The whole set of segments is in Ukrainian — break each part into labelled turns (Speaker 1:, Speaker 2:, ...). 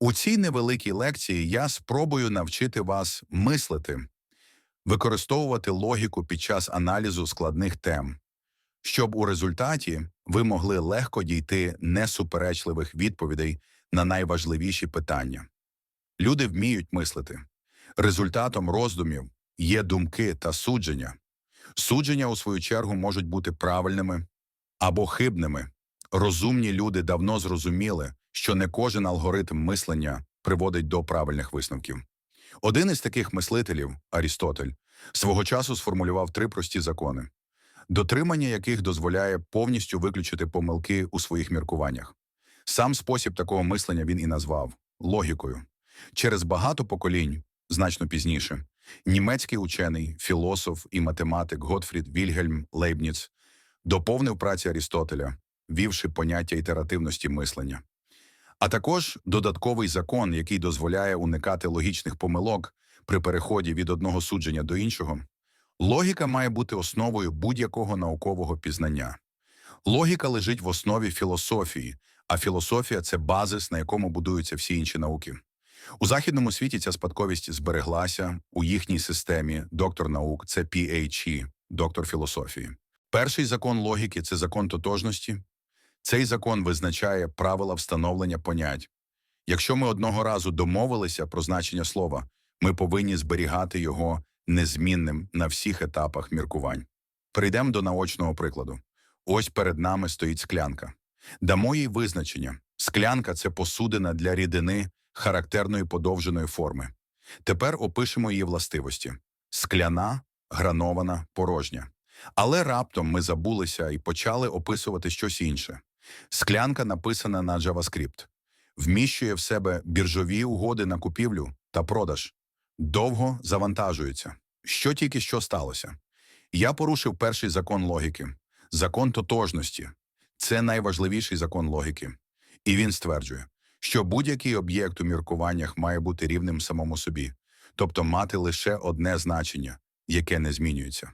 Speaker 1: У цій невеликій лекції я спробую навчити вас мислити, використовувати логіку під час аналізу складних тем, щоб у результаті ви могли легко дійти несуперечливих відповідей на найважливіші питання. Люди вміють мислити. Результатом роздумів є думки та судження. Судження, у свою чергу, можуть бути правильними або хибними. Розумні люди давно зрозуміли, що не кожен алгоритм мислення приводить до правильних висновків. Один із таких мислителів, Арістотель, свого часу сформулював три прості закони, дотримання яких дозволяє повністю виключити помилки у своїх міркуваннях. Сам спосіб такого мислення він і назвав логікою. Через багато поколінь, значно пізніше, німецький учений, філософ і математик Готфрід Вільгельм Лейбніц доповнив праці Арістотеля, вівши поняття ітеративності мислення. А також додатковий закон, який дозволяє уникати логічних помилок при переході від одного судження до іншого. Логіка має бути основою будь-якого наукового пізнання. Логіка лежить в основі філософії, а філософія це базис, на якому будуються всі інші науки. У західному світі ця спадковість збереглася у їхній системі доктор наук це PhD, доктор філософії. Перший закон логіки це закон тотожності. Цей закон визначає правила встановлення понять. Якщо ми одного разу домовилися про значення слова, ми повинні зберігати його незмінним на всіх етапах міркувань. Перейдемо до наочного прикладу. Ось перед нами стоїть склянка. Дамо їй визначення. Склянка це посудина для рідини характерної подовженої форми. Тепер опишемо її властивості: скляна, гранована, порожня. Але раптом ми забулися і почали описувати щось інше. Склянка написана на JavaScript, вміщує в себе біржові угоди на купівлю та продаж, довго завантажується. Що тільки що сталося? Я порушив перший закон логіки, закон тотожності. Це найважливіший закон логіки. І він стверджує, що будь-який об'єкт у міркуваннях має бути рівним самому собі, тобто мати лише одне значення, яке не змінюється.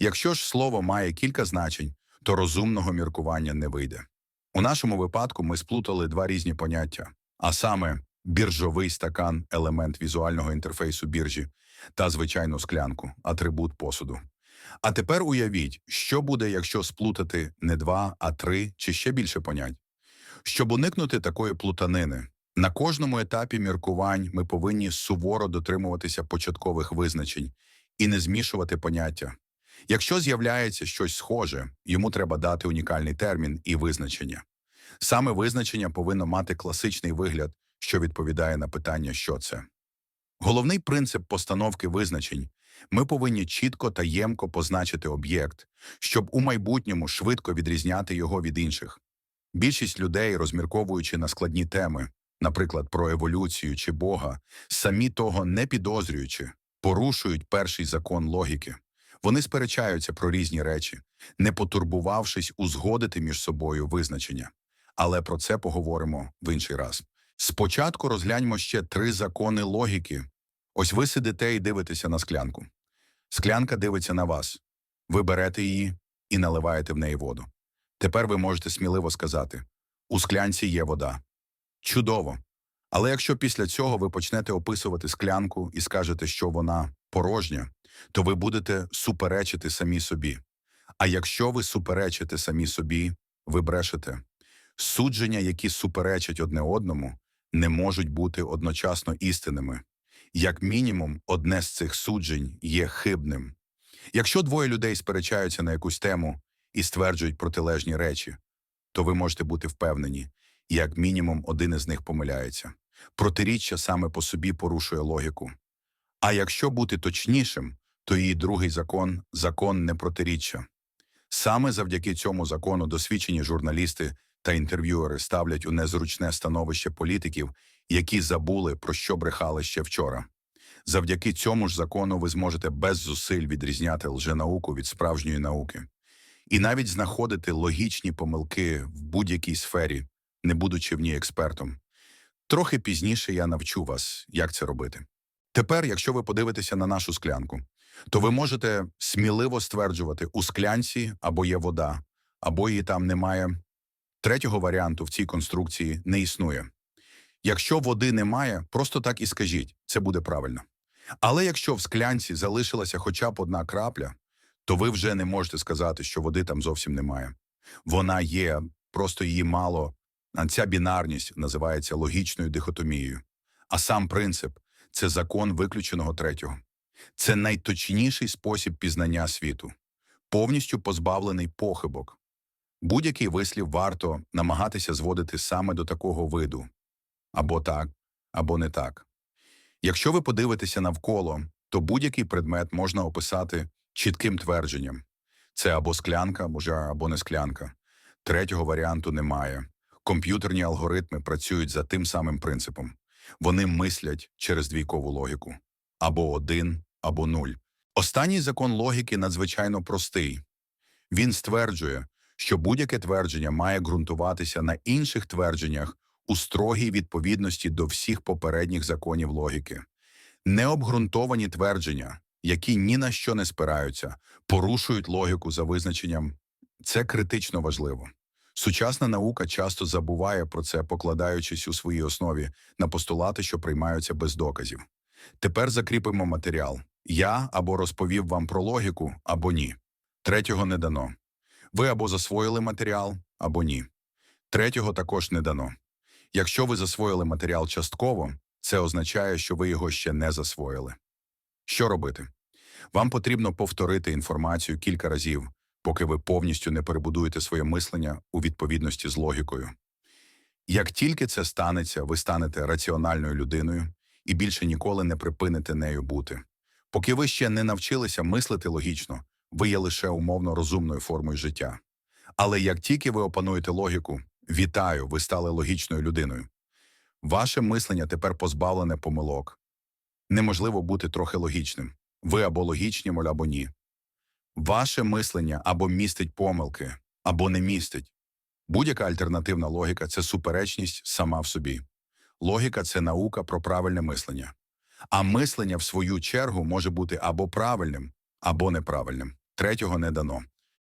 Speaker 1: Якщо ж слово має кілька значень, то розумного міркування не вийде. У нашому випадку ми сплутали два різні поняття, а саме біржовий стакан елемент візуального інтерфейсу біржі та звичайну склянку, атрибут посуду. А тепер уявіть, що буде, якщо сплутати не два, а три чи ще більше понять. Щоб уникнути такої плутанини, на кожному етапі міркувань ми повинні суворо дотримуватися початкових визначень і не змішувати поняття. Якщо з'являється щось схоже, йому треба дати унікальний термін і визначення. Саме визначення повинно мати класичний вигляд, що відповідає на питання, що це. Головний принцип постановки визначень ми повинні чітко та ємко позначити об'єкт, щоб у майбутньому швидко відрізняти його від інших. Більшість людей, розмірковуючи на складні теми, наприклад, про еволюцію чи Бога, самі того не підозрюючи, порушують перший закон логіки. Вони сперечаються про різні речі, не потурбувавшись узгодити між собою визначення. Але про це поговоримо в інший раз. Спочатку розгляньмо ще три закони логіки. Ось ви сидите і дивитеся на склянку. Склянка дивиться на вас. Ви берете її і наливаєте в неї воду. Тепер ви можете сміливо сказати: у склянці є вода. Чудово! Але якщо після цього ви почнете описувати склянку і скажете, що вона порожня, то ви будете суперечити самі собі. А якщо ви суперечите самі собі, ви брешете. Судження, які суперечать одне одному, не можуть бути одночасно істинними. Як мінімум, одне з цих суджень є хибним. Якщо двоє людей сперечаються на якусь тему і стверджують протилежні речі, то ви можете бути впевнені, як мінімум один із них помиляється. Протиріччя саме по собі порушує логіку. А якщо бути точнішим, то її другий закон закон непротиріччя. Саме завдяки цьому закону досвідчені журналісти та інтерв'юери ставлять у незручне становище політиків, які забули, про що брехали ще вчора. Завдяки цьому ж закону ви зможете без зусиль відрізняти лженауку від справжньої науки і навіть знаходити логічні помилки в будь-якій сфері, не будучи в ній експертом. Трохи пізніше я навчу вас, як це робити. Тепер, якщо ви подивитеся на нашу склянку, то ви можете сміливо стверджувати, у склянці або є вода, або її там немає. Третього варіанту в цій конструкції не існує. Якщо води немає, просто так і скажіть, це буде правильно. Але якщо в склянці залишилася хоча б одна крапля, то ви вже не можете сказати, що води там зовсім немає. Вона є, просто її мало. А ця бінарність називається логічною дихотомією. А сам принцип це закон виключеного третього. Це найточніший спосіб пізнання світу, повністю позбавлений похибок. Будь-який вислів варто намагатися зводити саме до такого виду або так, або не так. Якщо ви подивитеся навколо, то будь-який предмет можна описати чітким твердженням. Це або склянка, або не склянка. Третього варіанту немає. Комп'ютерні алгоритми працюють за тим самим принципом. Вони мислять через двійкову логіку. Або один, або нуль. Останній закон логіки надзвичайно простий. Він стверджує, що будь-яке твердження має ґрунтуватися на інших твердженнях у строгій відповідності до всіх попередніх законів логіки. Необґрунтовані твердження, які ні на що не спираються, порушують логіку за визначенням. Це критично важливо. Сучасна наука часто забуває про це, покладаючись у своїй основі на постулати, що приймаються без доказів. Тепер закріпимо матеріал. Я або розповів вам про логіку, або ні. Третього не дано. Ви або засвоїли матеріал, або ні. Третього також не дано. Якщо ви засвоїли матеріал частково, це означає, що ви його ще не засвоїли. Що робити? Вам потрібно повторити інформацію кілька разів, поки ви повністю не перебудуєте своє мислення у відповідності з логікою. Як тільки це станеться, ви станете раціональною людиною і більше ніколи не припините нею бути. Поки ви ще не навчилися мислити логічно, ви є лише умовно розумною формою життя. Але як тільки ви опануєте логіку, вітаю, ви стали логічною людиною. Ваше мислення тепер позбавлене помилок. Неможливо бути трохи логічним. Ви або логічні, або ні. Ваше мислення або містить помилки, або не містить. Будь-яка альтернативна логіка це суперечність сама в собі. Логіка це наука про правильне мислення. А мислення, в свою чергу, може бути або правильним, або неправильним. Третього не дано.